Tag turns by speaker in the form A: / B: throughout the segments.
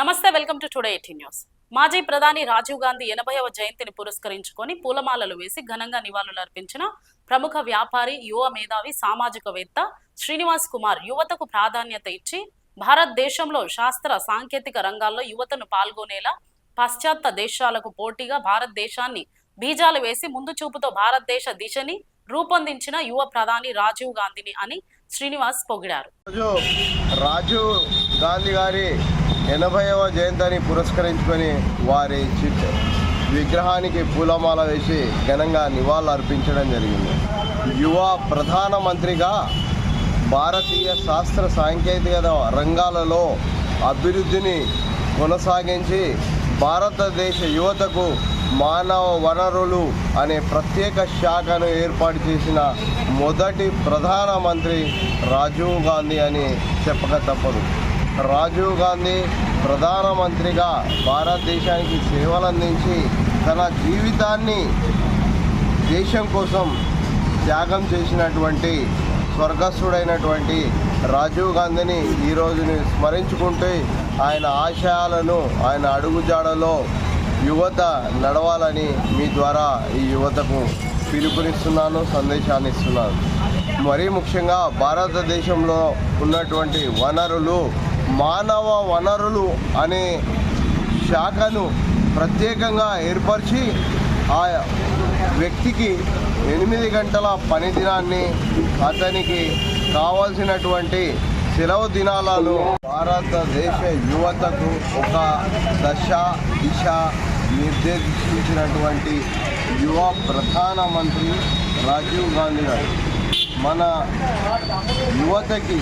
A: నమస్తే welcome to today eighty news. మాజీ ప్రధాని రాజీవ్ గాంధీ ఎనభైవ జయంతిని పురస్కరించుకొని పూలమాలలు వేసి ఘనంగా నివాళులు అర్పించిన ప్రముఖ వ్యాపారి యువ మేధావి సామాజికవేత్త శ్రీనివాస్ కుమార్ యువతకు ప్రాధాన్యత ఇచ్చి భారతదేశంలో శాస్త్ర సాంకేతిక రంగాల్లో యువతను పాల్గొనేలా పాశ్చాత్య దేశాలకు పోటీగా భారతదేశాన్ని బీజాలు వేసి ముందు చూపుతో భారతదేశ దిశని రూపొందించిన యువ ప్రధాని రాజీవ్ గాంధీని అని శ్రీనివాస్ పొగిడారు.
B: రాజీవ్ గాంధీ గారి ఎనభైవ జయంతిని పురస్కరించుకొని వారి చిట్ విగ్రహానికి పూలమాల వేసి ఘనంగా నివాళులు అర్పించడం జరిగింది. యువ ప్రధానమంత్రిగా భారతీయ శాస్త్ర సాంకేతికత రంగాలలో అభివృద్ధిని కొనసాగించి భారతదేశ యువతకు మానవ వనరులు అనే ప్రత్యేక శాఖను ఏర్పాటు చేసిన మొదటి ప్రధానమంత్రి రాజీవ్ గాంధీ అని చెప్పక తప్పదు. రాజీవ్ గాంధీ ప్రధానమంత్రిగా భారతదేశానికి సేవలు అందించి తన జీవితాన్ని దేశం కోసం త్యాగం చేసినటువంటి స్వర్గస్థుడైనటువంటి రాజీవ్ గాంధీని ఈ స్మరించుకుంటే ఆయన ఆశయాలను ఆయన అడుగుజాడలో యువత నడవాలని మీ ద్వారా ఈ యువతకు పిలుపునిస్తున్నాను సందేశాన్ని ఇస్తున్నాను. మరీ ముఖ్యంగా భారతదేశంలో ఉన్నటువంటి వనరులు మానవ వనరులు అనే శాఖను ప్రత్యేకంగా ఏర్పరిచి ఆ వ్యక్తికి ఎనిమిది గంటల పని దినాన్ని అతనికి కావాల్సినటువంటి సెలవు దినాలను భారతదేశ యువతకు ఒక దశ దిశ నిర్దేశించినటువంటి యువ ప్రధానమంత్రి రాజీవ్ గాంధీ గారు. మన యువతకి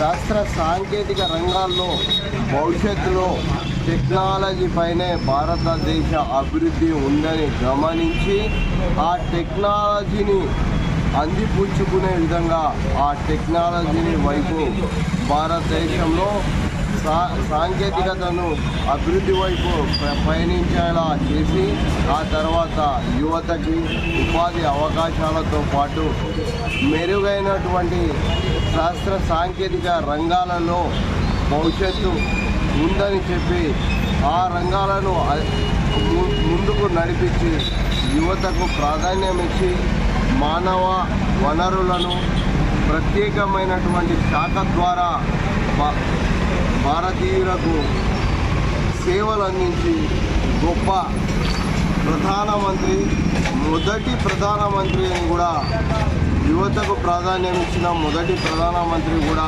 B: శాస్త్ర సాంకేతిక రంగాల్లో భవిష్యత్తులో టెక్నాలజీ పైనే భారతదేశ అభివృద్ధి ఉందని గమనించి ఆ టెక్నాలజీని అందిపుచ్చుకునే విధంగా ఆ టెక్నాలజీని వైపు భారతదేశంలో సా సాంకేతికతను అభివృద్ధి వైపు పయనించేలా చేసి ఆ తర్వాత యువతకి ఉపాధి అవకాశాలతో పాటు మెరుగైనటువంటి శాస్త్ర సాంకేతిక రంగాలలో భవిష్యత్తు ఉందని చెప్పి ఆ రంగాలను ము- ముందుకు నడిపించి యువతకు ప్రాధాన్యం ఇచ్చి మానవ వనరులను ప్రత్యేకమైనటువంటి శాఖ ద్వారా భారతీయులకు సేవలు అందించి గొప్ప ప్రధానమంత్రి మొదటి ప్రధానమంత్రి అని కూడా యువతకు ప్రాధాన్యం ఇచ్చిన మొదటి ప్రధానమంత్రి కూడా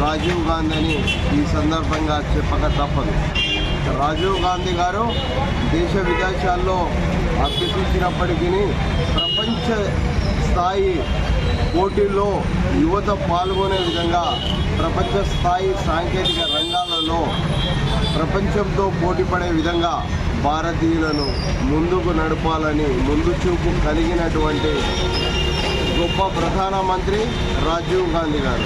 B: రాజీవ్ గాంధీ అని ఈ సందర్భంగా చెప్పక తప్పదు. రాజీవ్ గాంధీ గారు దేశ విదేశాల్లో అభ్యసించినప్పటికీ ప్రపంచ స్థాయి పోటీల్లో యువత పాల్గొనే విధంగా ప్రపంచ స్థాయి సాంకేతిక రంగాలలో ప్రపంచంతో పోటీపడే విధంగా భారతీయులను ముందుకు నడపాలని ముందు చూపు కలిగినటువంటి గొప్ప ప్రధానమంత్రి రాజీవ్ గాంధీ గారు.